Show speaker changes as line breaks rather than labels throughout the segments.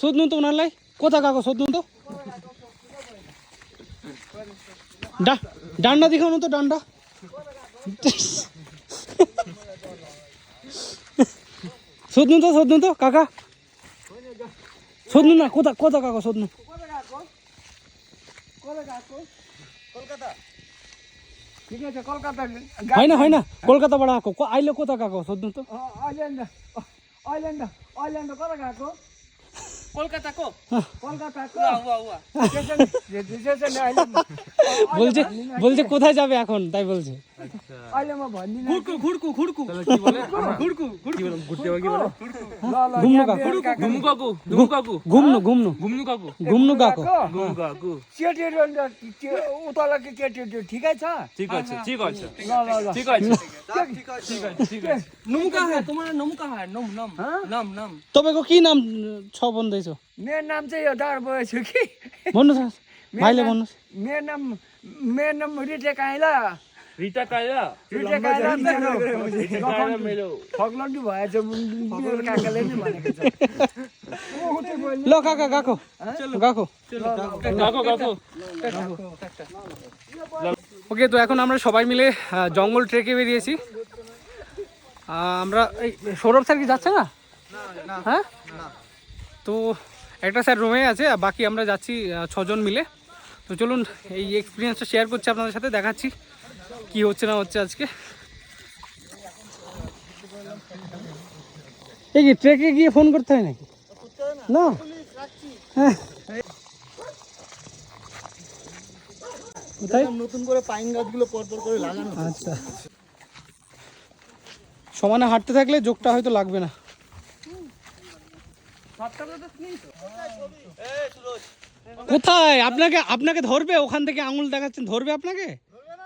শোধ তো ওনার লাই। কোথা কাকো শোধ তো ডা- ডান্ডা দেখানো তো, ডান্ডা। শোধ তো শোধ তো কাকা। শোধ না, কোথা কোথা কাকা শোধ
ঠিক আছে কলকাতা
হয় না হয় না, কলকাতা বাড়া কাকো কো- আইলে কোথা কাকো শোধ তো
আইল্যান্ড আইল্যান্ড আইল্যান্ড কত কাকো
কলকাতা কো
কলকাতা কো
উয়া উয়া
স্টেশন স্টেশন আইল্যান্ড
বলছে বলছে কোথায় যাবে এখন তাই বলছে
अहिले म भन्दिनँ खुड्कु खुड्कु खुड्कु
खुड्कु खुड्कु
घुम्नु घुम्नु घुम्नु
घुम्नु
घुम्नु गएको
घुम्नु गएको के ठिकै छ?
ठिक আছে
तपाईँको के नाम छ भन्दैछ?
मेरो नाम चाहिँ यो डार छु कि।
भन्नुहोस् भाइले भन्नुहोस्।
मेरो नाम मेरो नाम रिटे काइला রিতা রিতা
মেলো। ভাই? মানে লো
কাকা
ওকে তো এখন আমরা সবাই মিলে জঙ্গল ট্রেকে বেরিয়েছি। আমরা এই সৌরভ স্যার কি যাচ্ছে না? হ্যাঁ? তো একটা স্যার রুমে আছে বাকি আমরা যাচ্ছি ছজন মিলে। তো চলুন এই এক্সপিরিয়েন্সটা শেয়ার করছি আপনাদের সাথে দেখাচ্ছি। কি হচ্ছে না হচ্ছে আজকে? এই কি, ট্রেকে গিয়ে ফোন করতে হয় নাকি? না? কোথায়?
নতুন করে পাইন গাছগুলো পর পর করে লাগানো
আচ্ছা। সমানে হাঁটতে থাকলে যোগটা হয়তো লাগবে না। কোথায়? আপনাকে আপনাকে ধরবে? ওখান থেকে আঙুল দেখাচ্ছেন, ধরবে আপনাকে?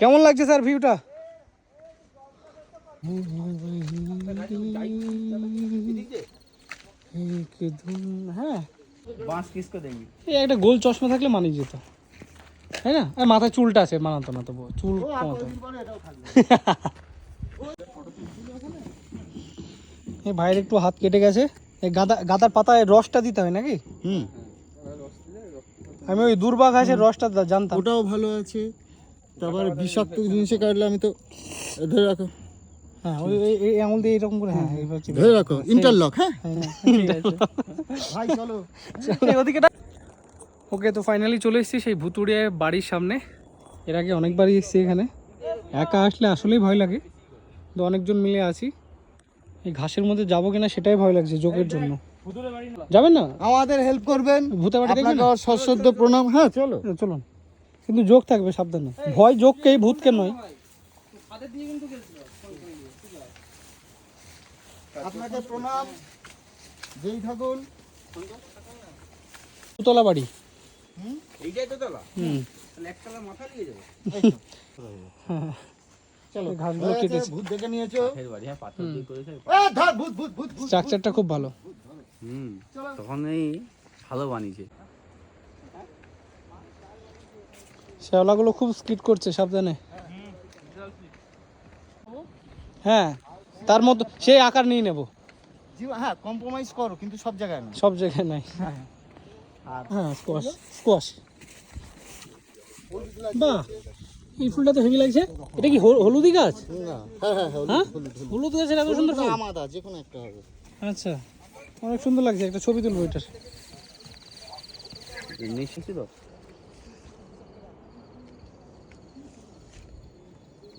কেমন লাগছে স্যার ভিউটা? হ্যাঁ একটা গোল চশমা থাকলে মানিয়ে যেত। তাই না? আর মাথায় চুলটা আছে মানাতো না তবু চুল এই ভাইয়ের একটু হাত কেটে গেছে। এই গাদা গাদার পাতায় রসটা দিতে হয় নাকি?
হুম।
আমি ওই দুর্বা ঘাসের রসটা জানতাম।
ওটাও ভালো আছে। তারপরে বিষাক্ত জিনিসে কাটলে আমি তো ধরে রাখো।
হ্যাঁ ওই এই- আঙুল দিয়ে এরকম করে হ্যাঁ
ধরে রাখো। ইন্টারলক হ্যাঁ?
হ্যাঁ,
ভাই চলো।
ওদিকে ওকে তো ফাইনালি চলে এসেছি সেই ভুতুড়িয়া বাড়ির সামনে। এর আগে অনেকবারই এসেছি এখানে। একা আসলে আসলেই ভয় লাগে। তো অনেকজন মিলে আছি। এই ঘাসের মধ্যে যাব কিনা সেটাই ভয় লাগছে যোগের জন্য। যাবেন না?
আমাদের হেল্প করবেন।
ভূতে বাড়ি দেখবেন
সশ্রদ্ধ প্রণাম হ্যাঁ চলো।
চলুন। কিন্তু যোগ থাকবে সাবধানে। ভয় যোগকেই ভূতকে নয়।
আপনাকে প্রণাম। যেই থাকুন
দুতলা বাড়ি।
এইটাই
হুম।
একতলা মাথা নিয়ে যাব।
চলো
এই ঘাসগুলো
হয়ে গেছে,
কেটেছে।
ভূত দেখে নিয়েছো?
ফের বাড়ি হ্যাঁ পাথর দিয়ে করেছে।
এ, ধর ভূত ভূত ভূত ভূত
স্ট্রাকচারটা খুব ভালো।
হুম তখনই ভালো বানিয়েছে।
শ্যাওলাগুলো খুব স্কিট করছে সাবধানে। হ্যাঁ তার মতো সেই আকার নিয়ে নেব।
হ্যাঁ কম্প্রোমাইজ করো কিন্তু সব জায়গায় না
সব জায়গায় নাই।
আর-
হ্যাঁ স্কোয়াশ স্কোয়াশ বাহ এই ফুলটা তো হেভি লাগছে। এটা কি হল- হলুদি গাছ?
না হ্যাঁ হ্যাঁ হলুদ,
হ্যাঁ?
হলুদ, হলুদ।
হলুদ গাছের এত সুন্দর ফুল।
আমাদা যে কোনো একটা হবে।
আচ্ছা। অনেক সুন্দর লাগছে একটা ছবি তুলবো এটার।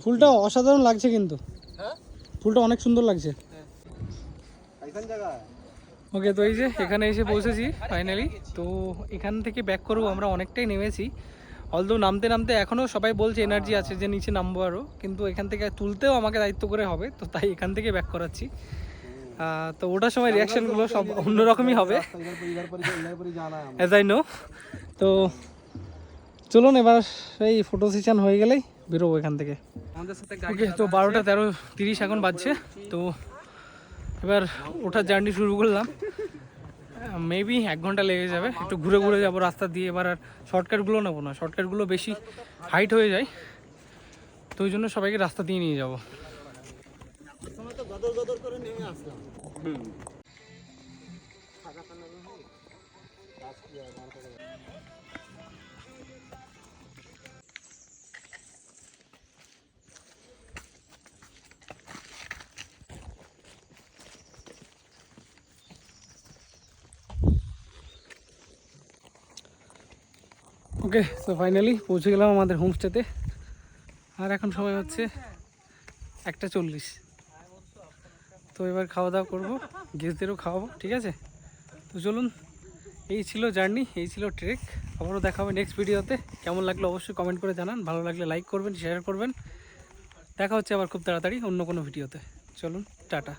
ফুলটা অসাধারণ লাগছে কিন্তু। ফুলটা অনেক সুন্দর লাগছে। ওকে তো এই যে এখানে এসে পৌঁছেছি ফাইনালি তো এখান থেকে ব্যাক করব আমরা অনেকটাই নেমেছি। অলদো নামতে নামতে এখনও সবাই বলছে এনার্জি আছে যে নিচে নামবো আরও কিন্তু এখান থেকে তুলতেও আমাকে দায়িত্ব করে হবে তো তাই এখান থেকে ব্যাক করাচ্ছি। তো ওটার সময় রিয়াকশানগুলো সব অন্যরকমই হবে। নো তো চলুন এবার এই ফটো সেশন হয়ে গেলেই বেরোবো এখান থেকে।
আমাদের সাথে
ওকে তো বারোটা তেরো তিরিশ এখন বাজছে তো এবার ওঠার জার্নি শুরু করলাম। মেবি এক ঘণ্টা লেগে যাবে। একটু ঘুরে ঘুরে যাব রাস্তা দিয়ে এবার আর শর্টকাটগুলো নেব না। শর্টকাটগুলো বেশি হাইট হয়ে যায় তো ওই জন্য সবাইকে রাস্তা দিয়ে নিয়ে যাব।
তো গদর গদর করে নেমে আসলাম।
ওকে তো ফাইনালি পৌঁছে গেলাম আমাদের হোমস্টেতে আর এখন সময় হচ্ছে একটা চল্লিশ। তো এবার খাওয়া দাওয়া করব গেস্টদেরও খাওয়াবো, ঠিক আছে? তো চলুন, এই ছিল জার্নি, এই ছিল ট্রেক। আবারও দেখা হবে নেক্সট ভিডিওতে কেমন লাগল অবশ্যই কমেন্ট করে জানান। ভালো লাগলে লাইক করবেন শেয়ার করবেন। দেখা হচ্ছে আবার খুব তাড়াতাড়ি অন্য কোনো ভিডিওতে চলুন, টাটা।